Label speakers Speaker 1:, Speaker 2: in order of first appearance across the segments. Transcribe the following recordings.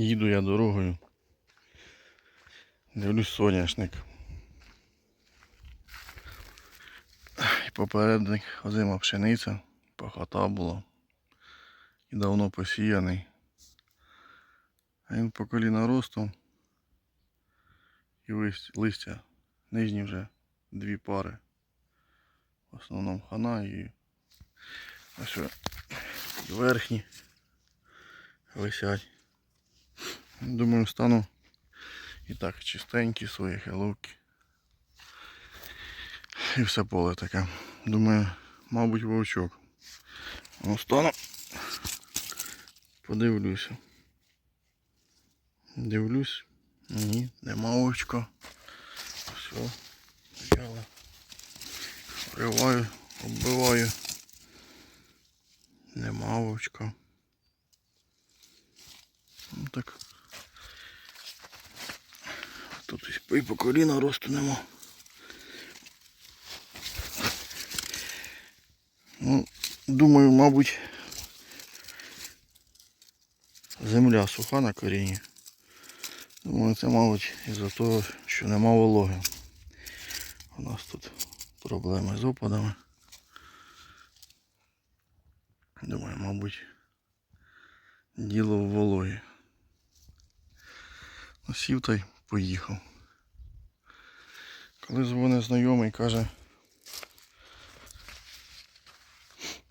Speaker 1: Їду я дорогою. Дивлюсь соняшник. І попередник озима пшениця, пахота була. І давно посіяний. А він по коліна ростом. І лист- листя нижні вже дві пари. В основному хана і ось і верхні висять. Думаю, стану і так чистенькі свої хеловки. І все поле таке. Думаю, мабуть, вовчок. Ну, стану. Подивлюся. Дивлюсь. Ні, нема вовчка. Все. Взяли. Вриваю, оббиваю. Нема вовчка. Ну так. Тут і по коліна росту нема. Ну, думаю, мабуть, земля суха на корінні. Думаю, це, мабуть, із-за того, що нема вологи. У нас тут проблеми з опадами. Думаю, мабуть, діло в вологі. Сів та й поїхав. Коли дзвонить знайомий, каже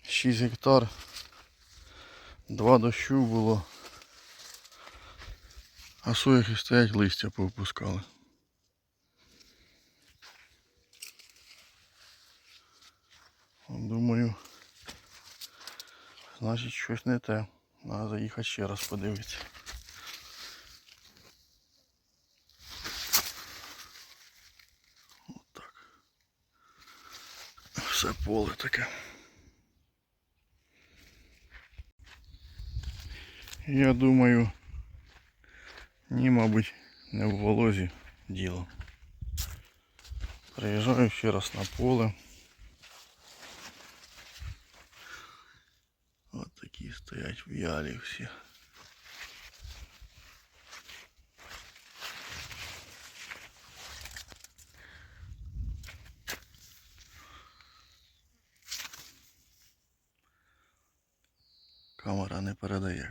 Speaker 1: 6 гектар, два дощу було, а сояхи стоять листя повпускали. Думаю, значить щось не те. Треба заїхати ще раз подивитися. поле таке. Я думаю, ні, мабуть, не в волозі діло. Приїжджаю ще раз на поле. От такі стоять в ялі всі.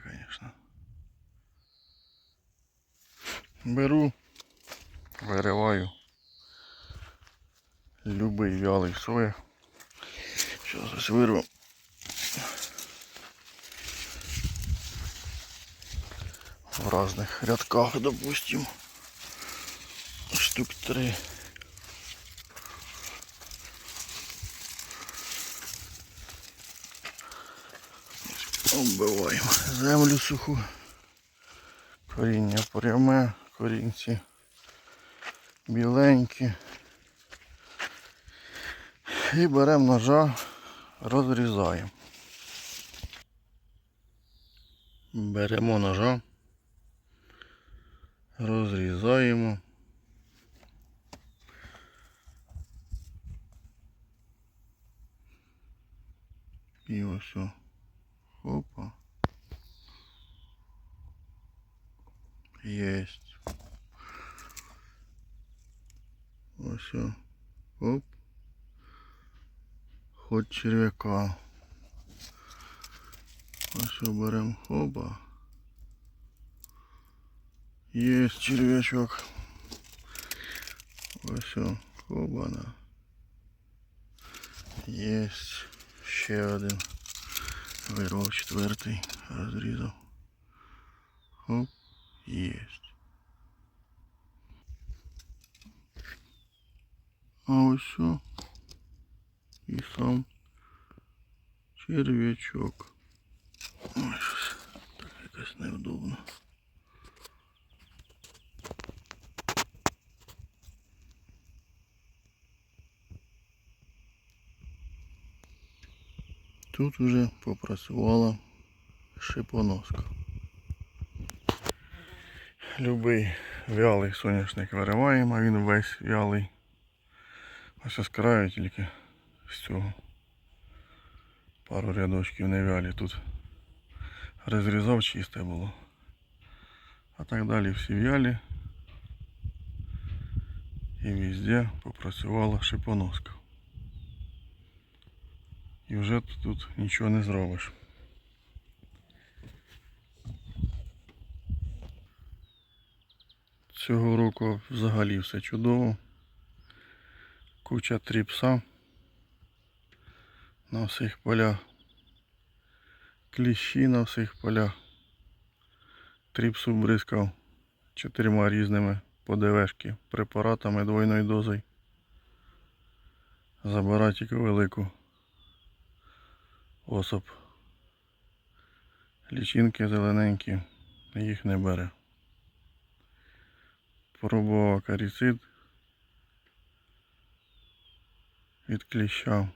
Speaker 1: Звісно. Беру, вириваю. Любий вялий соя. Зараз ось вирву. В разных рядках, допустим. Штук три. Оббиваємо землю суху. Коріння пряме, корінці біленькі. І беремо ножа, розрізаємо. Беремо ножа, розрізаємо. І ось. Опа. Есть. Ось. о. Оп. Хоть черв'яка. Ось о, берем хоба. Есть черв'ячок. Ось хобана. Есть. Ще один. Вирвав четвертий, розрізав. Оп, єсть. А ось що. І сам черв'ячок. Ой, щось так якось невдобно. Тут вже попрацювала шипоноска. Любий вялий соняшник вириваємо, а він весь вялий. Ось з краю тільки з цього. Пару рядочків не вялі тут. Розрізав чисте було. А так далі всі в'ялі. І везде попрацювала шипоноска. І вже тут нічого не зробиш. Цього року взагалі все чудово. Куча тріпса на всіх полях. Кліщі на всіх полях. Тріпсу бризкав чотирма різними ПДВшки препаратами двойною дозою. Забирати тільки велику особ. Лічинки зелененькі, їх не бере. Пробував акаріцид від кліща.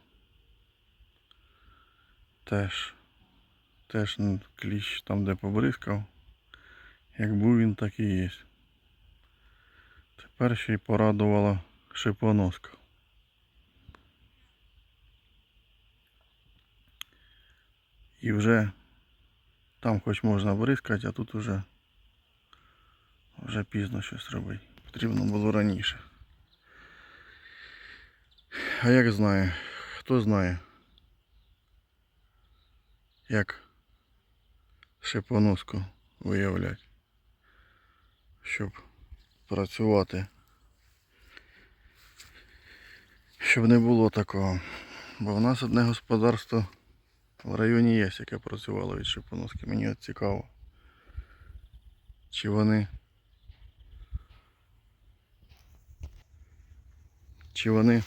Speaker 1: Теж, теж кліщ там, де побризкав. Як був він, так і є. Тепер ще й порадувала шипоноска. І вже там хоч можна бризкати, а тут вже, вже пізно щось робити. Потрібно було раніше. А як знає, хто знає, як шипоноску виявляти, щоб працювати. Щоб не було такого. Бо в нас одне господарство в районі є, яке працювало від шипоноски. Мені от цікаво. Чи вони. Чи вони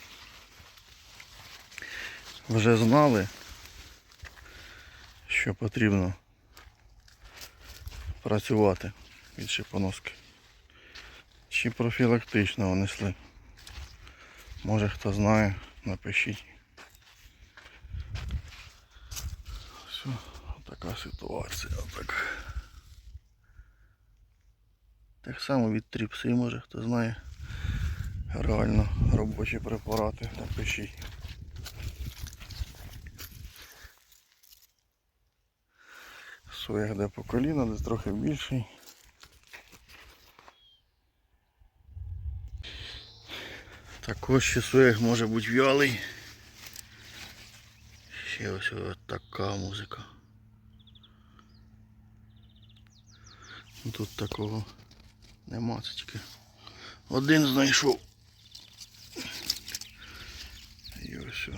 Speaker 1: вже знали, що потрібно працювати від шипоноски. Чи профілактично несли. Може хто знає, напишіть. Все, така ситуація. Так. Так само від тріпси, може хто знає. Реально робочі препарати, напишіть. Соя де по коліна, десь трохи більший. Також ще соях може бути в'ялий. Ще ось ось така музика. Тут такого нема, тільки один знайшов. І ось.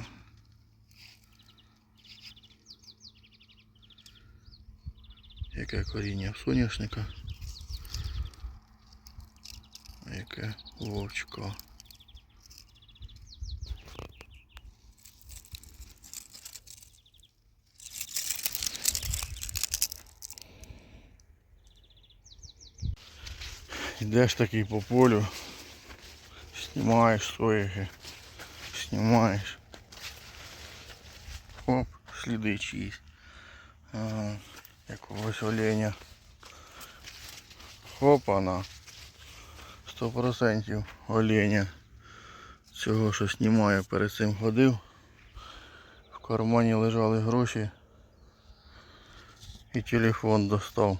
Speaker 1: Яке коріння соняшника. А яке вовчка. Йдеш такий по полю, знімаєш соїги, знімаєш. Оп, сліди чиїсь. Якогось оленя. Хопана. Сто процентів оленя. Цього що знімаю, перед цим ходив. В кармані лежали гроші. І телефон достав.